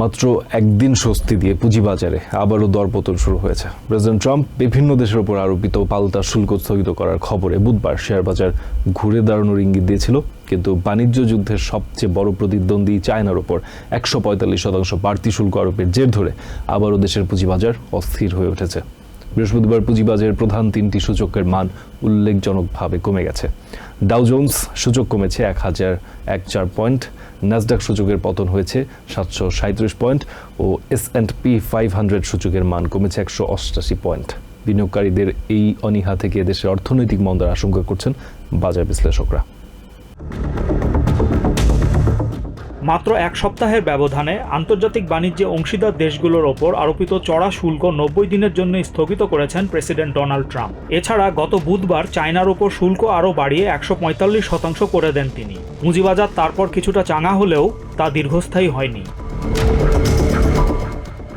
মাত্র একদিন স্বস্তি দিয়ে পুঁজিবাজারে আবারও দরপতন শুরু হয়েছে। প্রেসিডেন্ট ট্রাম্প বিভিন্ন দেশের উপর আরোপিত পাল্টা শুল্ক স্থগিত করার খবরে বুধবার শেয়ার বাজার ঘুরে দাঁড়ানোর ইঙ্গিত দিয়েছিল, কিন্তু বাণিজ্য যুদ্ধের সবচেয়ে বড় প্রতিদ্বন্দ্বী চায়নার ওপর একশো পঁয়তাল্লিশ শতাংশ বাড়তি শুল্ক আরোপের জের ধরে আবারও দেশের পুঁজিবাজার অস্থির হয়ে উঠেছে। বৃহস্পতিবার পুঁজিবাজারের প্রধান তিনটি সূচকের মান উল্লেখজনকভাবে কমে গেছে। ডাউ জোন্স সূচক কমেছে এক হাজার এক চার পয়েন্ট নাসডাক সূচকের পতন হয়েছে সাতশো সাঁত্রিশ point O S and P five hundred সূচকের মান কমেছে একশো অষ্টাশি পয়েন্ট। বিনিয়োগকারীদের এই অনীহা থেকে দেশের অর্থনৈতিক মন্দার আশঙ্কা করছেন বাজার বিশ্লেষকরা। মাত্র এক সপ্তাহের ব্যবধানে আন্তর্জাতিক বাণিজ্যে অংশীদার দেশগুলোর ওপর আরোপিত চড়া শুল্ক নব্বই দিনের জন্য স্থগিত করেছেন প্রেসিডেন্ট ডোনাল্ড ট্রাম্প। এছাড়া গত বুধবার চায়নার ওপর শুল্ক আরও বাড়িয়ে একশো পঁয়তাল্লিশ শতাংশ করে দেন তিনি। পুঁজিবাজার তারপর কিছুটা চাঙা হলেও তা দীর্ঘস্থায়ী হয়নি।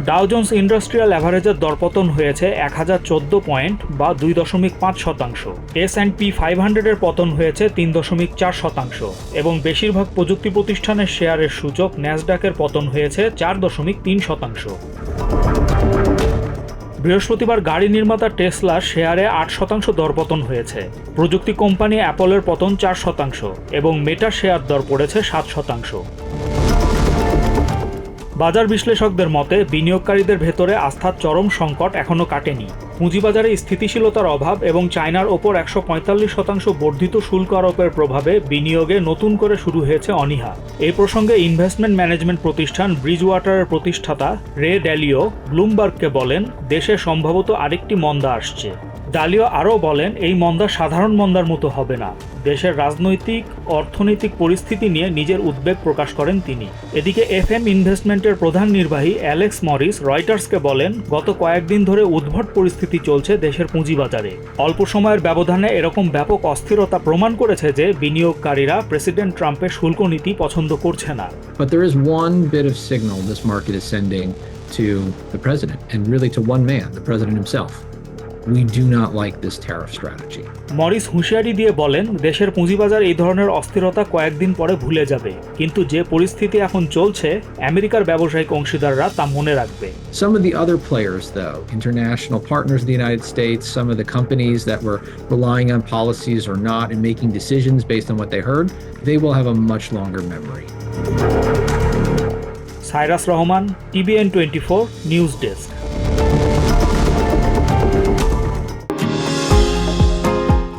ডাউজন্স ইন্ডাস্ট্রিয়াল অ্যাভারেজের দরপতন হয়েছে এক হাজার চোদ্দ পয়েন্ট বা দুই দশমিক পাঁচ শতাংশ। এস অ্যান্ড পি ফাইভ হান্ড্রেডের পতন হয়েছে তিন দশমিক চার শতাংশ এবং বেশিরভাগ প্রযুক্তি প্রতিষ্ঠানের শেয়ারের সূচক ন্যাসডাকের পতন হয়েছে চার দশমিক তিন শতাংশ। বৃহস্পতিবার গাড়ি নির্মাতা টেসলার শেয়ারে আট শতাংশ দরপতন হয়েছে। প্রযুক্তি কোম্পানি অ্যাপলের পতন চার শতাংশ এবং মেটার শেয়ার দর পড়েছে সাত শতাংশ। বাজার বিশ্লেষকদের মতে, বিনিয়োগকারীদের ভেতরে আস্থার চরম সংকট এখনও কাটেনি। পুঁজিবাজারে স্থিতিশীলতার অভাব এবং চায়নার ওপর একশো পঁয়তাল্লিশ শতাংশ বর্ধিত শুল্ক আরোপের প্রভাবে বিনিয়োগে নতুন করে শুরু হয়েছে অনীহা। এই প্রসঙ্গে ইনভেস্টমেন্ট ম্যানেজমেন্ট প্রতিষ্ঠান ব্রিজ ওয়াটারের প্রতিষ্ঠাতা রে ড্যালিও ব্লুমবার্গকে বলেন, দেশে সম্ভবত আরেকটি মন্দা আসছে। ডালিও আরও বলেন এই মন্দা সাধারণ মন্দার মতো হবে না। দেশের রাজনৈতিক অর্থনৈতিক পরিস্থিতি নিয়ে নিজের উদ্বেগ প্রকাশ করেন তিনি। এদিকে এফ এম ইনভেস্টমেন্টের প্রধান নির্বাহী অ্যালেক্স মরিস রয়টার্সকে বলেন গত কয়েকদিন ধরে উদ্ভট পরিস্থিতি চলছে দেশের পুঁজিবাজারে। অল্প সময়ের ব্যবধানে এরকম ব্যাপক অস্থিরতা প্রমাণ করেছে যে বিনিয়োগকারীরা প্রেসিডেন্ট ট্রাম্পের শুল্ক নীতি পছন্দ করছে না। But there is one bit of signal this market is sending to the president, and really to one man, the president himself. We do not like this tariff strategy. Morris হুঁশিয়ারি দিয়ে বলেন দেশের পুঁজিবাজার এই ধরনের অস্থিরতা কয়েকদিন পরে ভুলে যাবে কিন্তু যে পরিস্থিতি এখন চলছে আমেরিকার ব্যবসায়িক অংশীদাররা তা মনে রাখবে Some of the other players, though, international partners of the United States, some of the companies that were relying on policies or not and making decisions based on what they heard, they will have a much longer memory. Cyrus Rahman TBN twenty four news desk